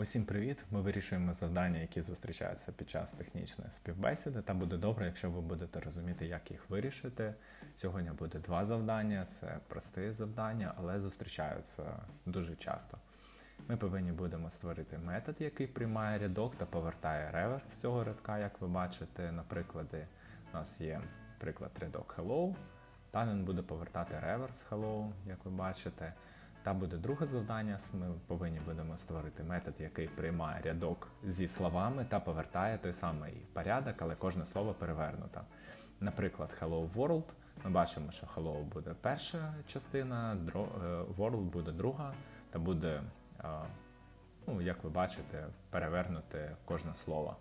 Усім привіт! Ми вирішуємо завдання, які зустрічаються під час технічної співбесіди. Та буде добре, якщо ви будете розуміти, як їх вирішити. Сьогодні буде два завдання. Це прості завдання, але зустрічаються дуже часто. Ми повинні будемо створити метод, який приймає рядок та повертає реверс цього рядка, як ви бачите на прикладі. У нас є приклад рядок hello, та він буде повертати реверс hello, як ви бачите. Та буде друге завдання. Ми повинні будемо створити метод, який приймає рядок зі словами та повертає той самий порядок, але кожне слово перевернуто. Наприклад, Hello World. Ми бачимо, що Hello буде перша частина, е, World буде друга, та буде, е, ну, як ви бачите, перевернути кожне слово.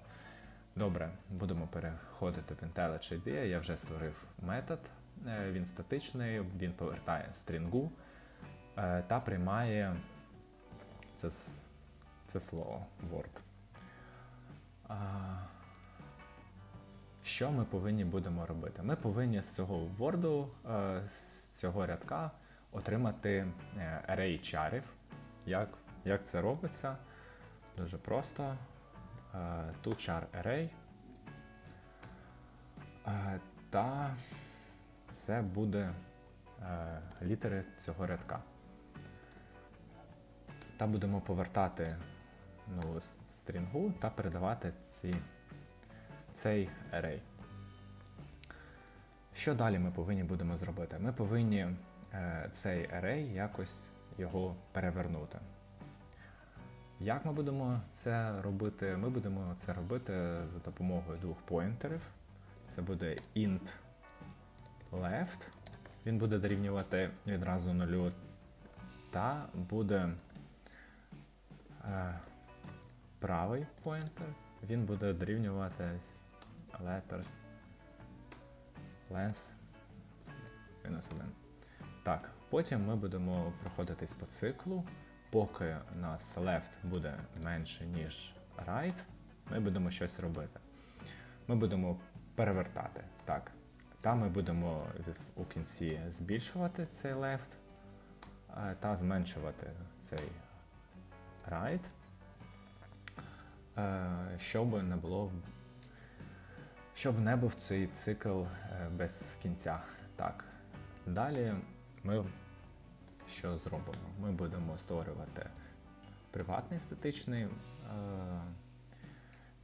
Добре, будемо переходити в IntelliJ IDEA. Я вже створив метод. Е, Він статичний, він повертає стрінгу та приймає це, це слово Word. Що ми повинні будемо робити? Ми повинні з цього Word, е, з цього рядка отримати е, array чарів. Як, як це робиться? Дуже просто. Е, Тут char array. Е, Та це буде е, літери цього рядка. Та будемо повертати нову стрінгу та передавати ці, цей array. Що далі ми повинні будемо зробити? Ми повинні е, цей array якось його перевернути. Як ми будемо це робити? Ми будемо це робити за допомогою двох поінтерів. Це буде int left. Він буде дорівнювати відразу нулю. Та буде правий поінтер. Він буде дорівнювати letters length мінус 1. Так, потім ми будемо проходитись по циклу. Поки у нас left буде менше, ніж right, ми будемо щось робити. Ми будемо перевертати. Так. Та ми будемо у кінці збільшувати цей left е, та зменшувати цей right, е, щоб не було. Щоб не був цей цикл е, без кінця. Так. Далі ми що зробимо? Ми будемо створювати приватний статичний е,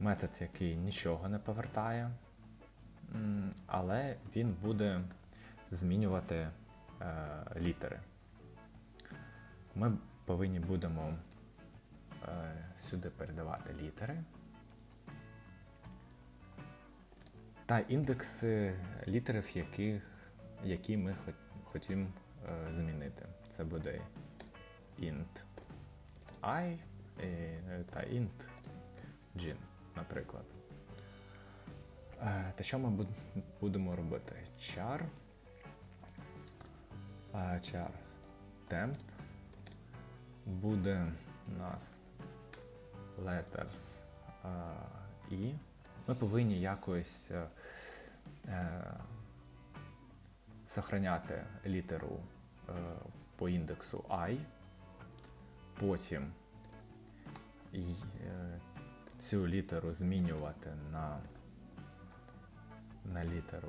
метод, який нічого не повертає, але він буде змінювати літери. Ми повинні будемо сюди передавати літери. Та індекси літерів, які, які ми хот- хотімо е, змінити. Це буде int i е, та int gin, наприклад. Е, Та що ми будемо робити? Char, е, char temp буде у нас letters і ми повинні якось е, е, сохраняти літеру е, по індексу i, потім цю літеру змінювати на, на літеру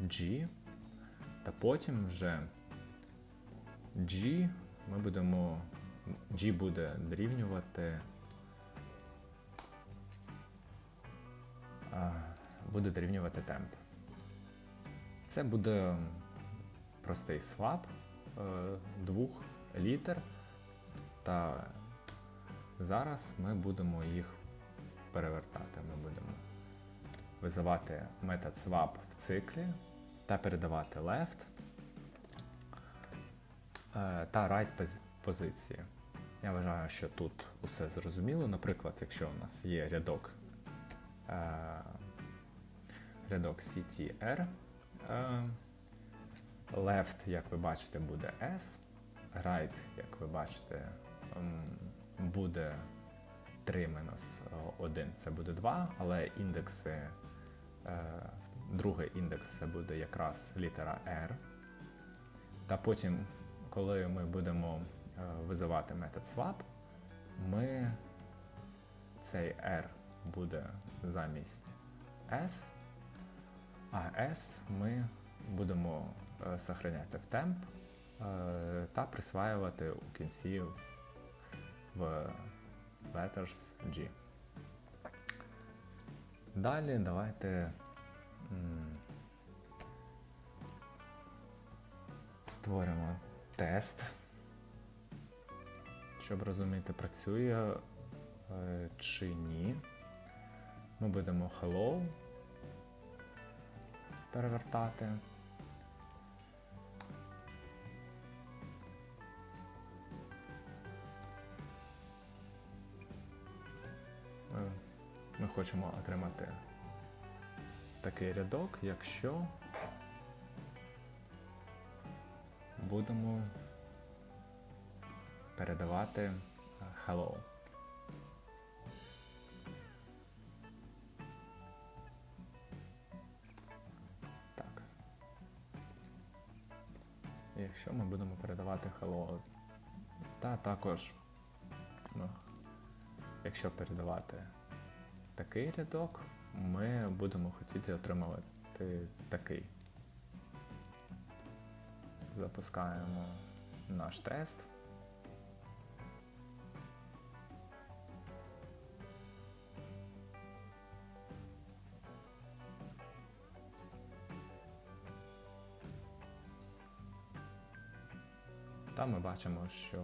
G, та потім вже G ми будемо G буде дорівнювати буде дорівнювати темп. Це буде простий свап е, двох літер. Та зараз ми будемо їх перевертати. Ми будемо визивати метод swap в циклі та передавати left е, та right позиції. Я вважаю, що тут усе зрозуміло. Наприклад, якщо у нас є рядок е, рядок CTR. Е, Left, як ви бачите, буде S. Right, як ви бачите, буде 3 1, це буде 2, але індекси, е, другий індекс це буде якраз літера R. Та потім, коли ми будемо визивати метод swap, ми цей R буде замість S, а S ми будемо е, сохраняти в темп е, та присваювати у кінці в letters G. Далі давайте створимо тест, щоб розуміти, працює е, чи ні. Ми будемо hello перевертати. Е, Ми хочемо отримати такий рядок, якщо будемо передавати е, hello. Так. Якщо ми будемо передавати hello, та також, ну, якщо передавати такий рядок, ми будемо хотіти отримувати такий. Запускаємо наш тест. Та ми бачимо, що,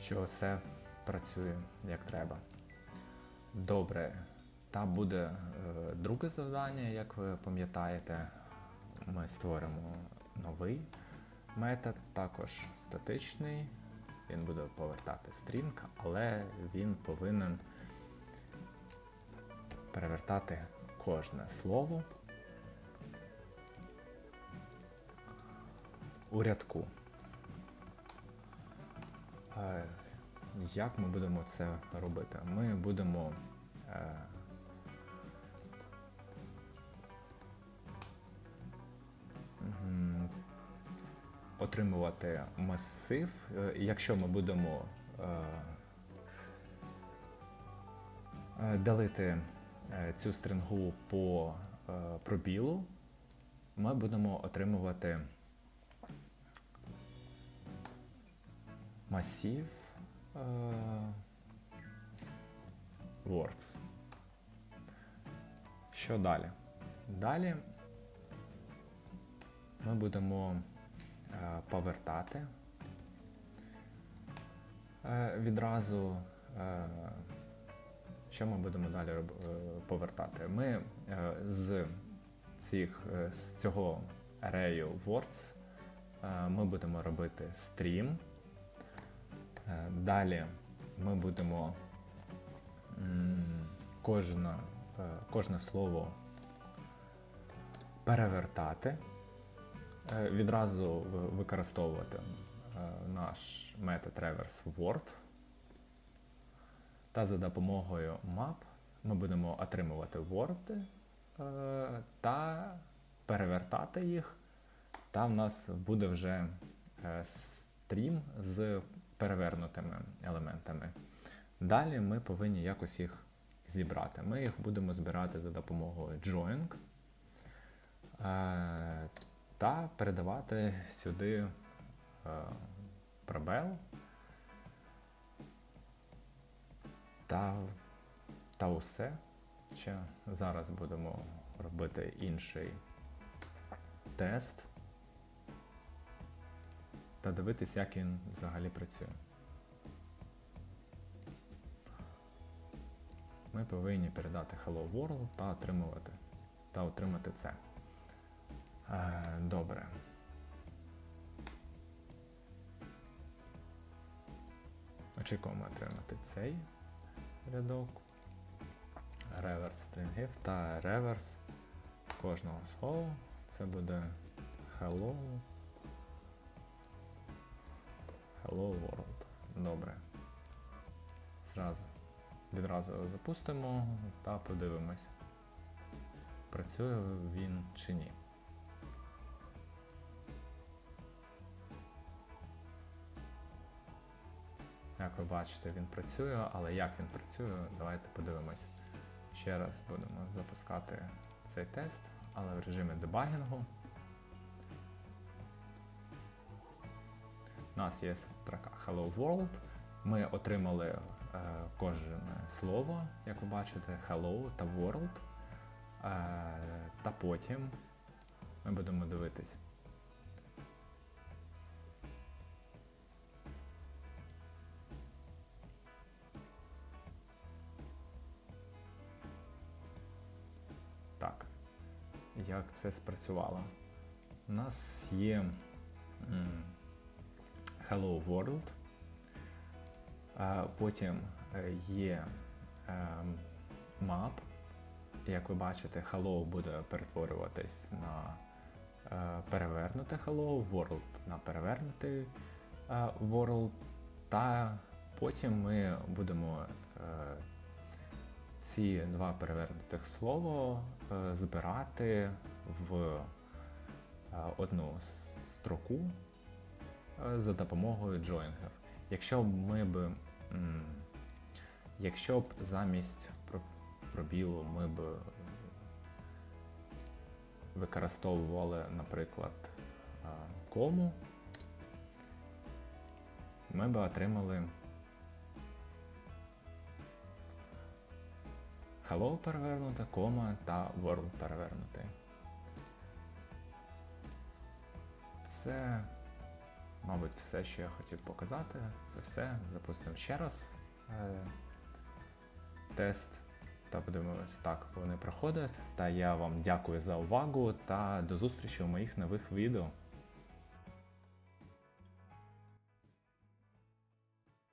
що все працює як треба. Добре, та буде е, друге завдання, як ви пам'ятаєте, ми створимо новий метод, також статичний. Він буде повертати стрінг, але він повинен перевертати кожне слово у рядку. Як ми будемо це робити? Ми будемо е, отримувати масив. Е, Якщо ми будемо е, делити е, цю стрингу по пробілу, ми будемо отримувати масив е, words. Що далі? Далі ми будемо е, повертати е, відразу. Що ми будемо далі повертати? Ми з, цих, з цього array words ми будемо робити stream. Далі ми будемо м, кожна, е, кожне слово перевертати, Е, відразу використовувати е, наш метод reverse word. Та за допомогою map ми будемо отримувати words е, та перевертати їх. Та в нас буде вже стрім з перевернутими елементами. Далі ми повинні якось їх зібрати. Ми їх будемо збирати за допомогою join е, та передавати сюди е, пробел та, та усе. Ще зараз будемо робити інший тест та дивитись, як він взагалі працює. Ми повинні передати Hello World та отримувати та отримати це. Е, Добре. Очікуємо отримати цей рядок. Реверс стрінгів та реверс кожного слова. Це буде hello. Hello World. Добре. Зразу. Відразу запустимо та подивимось, працює він чи ні. Як ви бачите, він працює, але як він працює, давайте подивимось. Ще раз будемо запускати цей тест, але в режимі дебагінгу. У нас є строка Hello World. Ми отримали е, кожне слово, як ви бачите, Hello та World. Е, та потім ми будемо дивитись. Так, як це спрацювало? У нас є Hello World, потім е, є е, map. Як ви бачите, Hello буде перетворюватись на е, перевернуте Hello, World на перевернутий е, World, та потім ми будемо е, ці два перевернутих слова е, збирати в е, одну строку е, за допомогою джойнгів. Якщо б ми б, якщо б замість пробілу ми б використовували, наприклад, е, кому, ми б отримали Hello перевернуте, кома та World перевернутий. Це, мабуть, все, що я хотів показати. Це все. Запустимо ще раз е, тест та подивимось, так вони проходять. Та я вам дякую за увагу та до зустрічі у моїх нових відео.